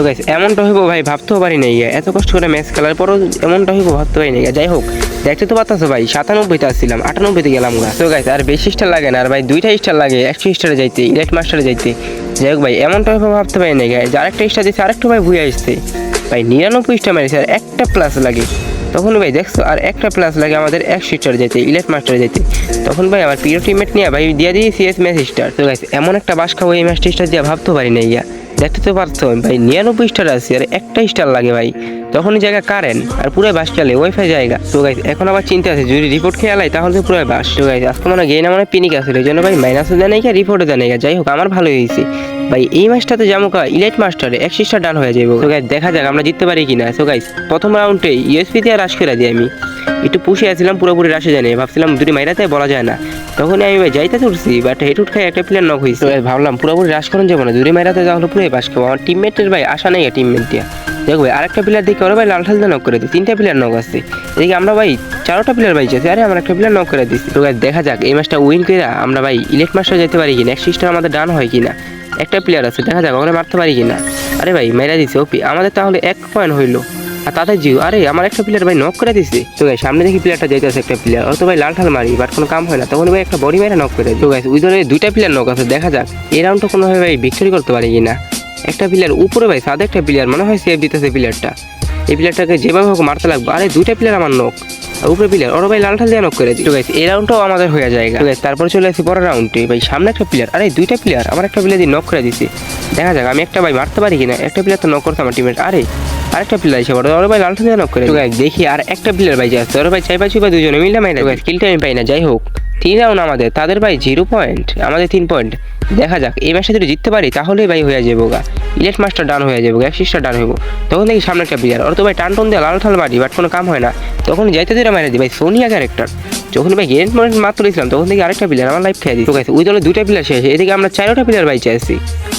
তো গাইস এমনটা হইব ভাই, ভাবতেও পারি নাই এত কষ্ট করে ম্যাচ খেলার পরও এমনটা হইব ভাবতে পারি নাই যাই হোক, দেখতে তো পারতাছো ভাই, সাতানব্বইতে আসছিলাম, আটানব্বইতে গেলাম গা। তো গাইস আর বেশি স্টার লাগে না, আর ভাই, দুইটা স্টার লাগে, একশো স্টারে যাইতে ইলেট মাস্টারে যাইতে। যাই হোক ভাই, এমনটা হইব, ভাবতে পারি নাই গাইস আরেকটা স্টার দিচ্ছে আরেকটা ভাই ভুয়ে আসছে। ভাই, নিরানব্বই স্টার মারিছে, আর একটা প্লাস লাগে। তখন ভাই, দেখছ, আর একটা প্লাস লাগে আমাদের একশো স্টার যেতে ইলেট মাস্টার যেতে তখন ভাই, আমার প্রিয় টিমমেট নিয়ে ভাই, দিয়ে দিয়ে সিএস ম্যাচ স্টার তো গাইস এমন একটা বাস খাব এই ম্যাচটা স্টার দিয়ে ভাবতে পারি না ইয়া। দেখতে তো পারছ ভাই, নিরানব্বই স্টার আছে আর একটা স্টার লাগে ভাই। তখন এই জায়গা কারেন্ট আর পুরো বাস চলে ওয়াইফাই জায়গা। তো গাইস এখন আবার চিন্তা আছে, যদি রিপোর্ট খেয়ে আলাই তাহলে তো পুরো বাস তো গাইস আজকে মানে গেয়ে না মানে পিনিক আছে, এই জন্য ভাই মাইনাসও দেয় নাই রিপোর্টও দেয় নাই যাই হোক, আমার ভালো হয়েছে। ভাই, এই ম্যাচটাতে কা ইলাইট মাস্টারে এক স্টার ডান হয়ে যাব তো গাইস দেখা যাক আমরা জিততে পারি কিনা। তো গাইস প্রথম রাউন্ডে ইউএসপি দিয়ে রাশ করে দিই আমি। একটু পুষে আসছিলাম পুরোপুরি রাশে জানি ভাবছিলাম দুটি মাইরাতে বলা যায় না। তখনই আমি ভাই যাইতে চলছি বাট হেটুট খাই একটা প্লেয়ার নক হয়েছে ভাবলাম পুরোপুরি রাশ করেন যাব না দুটি মাইরাতে যাওয়া হলো পুরো বাস খাব। আমার টিমমেটের ভাই আশা নেই টিমমেট দিয়া। দেখো ভাই, আরেকটা প্লেয়ার দেখে ওরা ভাই লাল ঠাল নক করে দিই তিনটা প্লেয়ার নক আসছে এদিকে আমরা ভাই চারোটা প্লেয়ার বাইছে আরে আমরা একটা প্লেয়ার নক করে দিচ্ছি তো দেখা যাক, এই ম্যাচটা উইন করে আমরা ভাই ইলেট মাস্টার যেতে পারি কিনা, এক সিস্টার আমাদের ডান হয় কিনা। একটা প্লেয়ার আছে, দেখা যাক ওখানে মারতে পারি কিনা। আরে ভাই মেরা দিছে ওপি আমাদের তাহলে এক পয়েন্ট হইল। আর তাদের জিও আরে আমার একটা প্লেয়ার ভাই নক করে দিছে। তো ভাই সামনে দেখি প্লেয়ারটা যাইতেছে একটা প্লেয়ার ও তো ভাই লাল ঠাল মারি বাট কোনো কাম হয় না। তখন ভাই একটা বডি মেরে নক করে তো গাইস ওই ধরে দুইটা প্লেয়ার নক আছে দেখা যাক। এই রাউন্ডটা কোনোভাবে ভাই ভিক্টরি করতে পারি কিনা। একটা প্লেয়ার উপরে ভাই সাদে একটা প্লেয়ার মনে হয় সেভ দিতেছে প্লেয়ারটা এই প্লেয়ারটাকে যেভাবে হোক মারতে লাগবে। আরে দুইটা প্লেয়ার আমার নক উপরে প্লেয়ার ওরা ভাই লাল ঠাল দিয়ে নক করে দিই গাইস এই রাউন্ডটাও আমাদের হয়ে যায় guys, তারপরে চলে আসি পরের রাউন্ডে ভাই সামনে একটা প্লেয়ার আরে দুইটা প্লেয়ার আমার একটা প্লেয়ার দিয়ে নক করে দিছে। দেখা যাক আমি একটা ভাই মারতে পারি কিনা। একটা প্লেয়ার তো নক করতে আমার টিমের আরে আরেকটা প্লেয়ার এসে পড়ে ওরা ভাই লাল দিয়ে নক করে তো guys, দেখি আর একটা প্লেয়ার ভাই যাচ্ছে ওরা ভাই চাই পাচ্ছি বা দুজনে মিলে মাইরা স্কিলটা আমি পাই না যাই হোক। তিন রাউন্ড আমাদের। তাদের ভাই জিরো পয়েন্ট আমাদের তিন পয়েন্ট দেখা যাক এই ম্যাচটা যদি জিততে পারি তাহলেই ভাই হয়ে যাব গা। ইলেট মাস্টার ডান হয়ে যাব এক সিস্টার ডান হইব। তখন দেখি সামনে একটা প্লেয়ার ওর তো ভাই টান টন দিয়ে লাল ঠাল মারি বাট কোনো কাম হয় না। তখন যাইতে দিলে মারি দিই। ভাই সোনিয়া ক্যারেক্টার যখন ভাই গেম পয়েন্ট মাত্র দিয়েছিলাম তখন দেখি আরেকটা প্লেয়ার আমার লাইফ খেয়ে দিই ঠিক আছে ওই দলে দুইটা প্লেয়ার শেষ। এদিকে আমরা চারোটা প্লেয়ার ভাই চাইছি।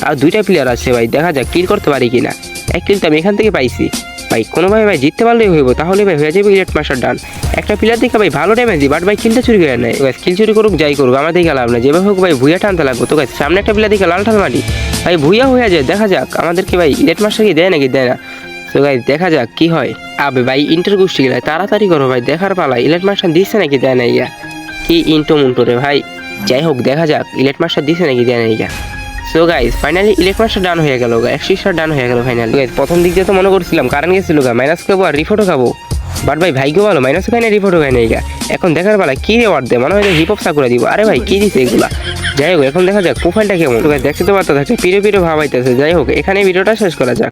আর দুইটা প্লেয়ার আছে ভাই। দেখা যাক কিল করতে পারি কিনা। এক কিল আমি এখান থেকে পাইছি। ভাই কোনোভাবে ভাই জিততে পারলেই হইব তাহলে ভাই হয়ে যাবে ইলেট মাস্টার ডান একটা প্লেয়ার দিকে ভাই ভালো ড্যামেজ বাট ভাই কিলটা চুরি করে নেয়। ভাই স্কিল চুরি করুক যাই করুক আমার দিকে লাভ না যেভাবে হোক ভাই ভুইয়া টানতে লাগবো। তো guys, সামনে একটা প্লেয়ার দিকে লাল ঠাল মারি। ভাই ভুইয়া হয়ে যায় দেখা যাক আমাদেরকে ভাই ইলেট মাস্টার কি দেয় নাকি দেয় না। তো গাই দেখা যাক কি হয়। আবে ভাই ইন্টার গোষ্ঠী গেলে তাড়াতাড়ি করো ভাই দেখার পালা ইলেট মাস্টার দিচ্ছে নাকি দেয় না ইয়া? কি ইন্টো মুন্টো রে ভাই। যাই হোক দেখা যাক ইলেট মাস্টার দিচ্ছে নাকি দেয় না yeah? So guys finally elite master done হয়ে গেল একশো স্টার ডান হয়ে গেল ফাইনালি গাইজ প্রথম দিক দিয়ে তো মনে করছিলাম কারেন্ট গেছিল গা মাইনাস খাব আর রিফোর্টও খাব। বাট ভাই ভাইকে বলো মাইনাস খাই না রিপোর্ট খাই না এখন দেখার বেলা কী রেওয়ার্ড দেয়? মনে হয় হিপ হপ সাকুরা দিব। আরে ভাই, কী দিছে এগুলা? যাই হোক, এখন দেখা যাক প্রোফাইলটা কেমন? দেখতে তো পারতো থাকে পিড়ে পিড়ে ভাবাইতেছে যাই হোক এখানে ভিডিওটা শেষ করা যাক।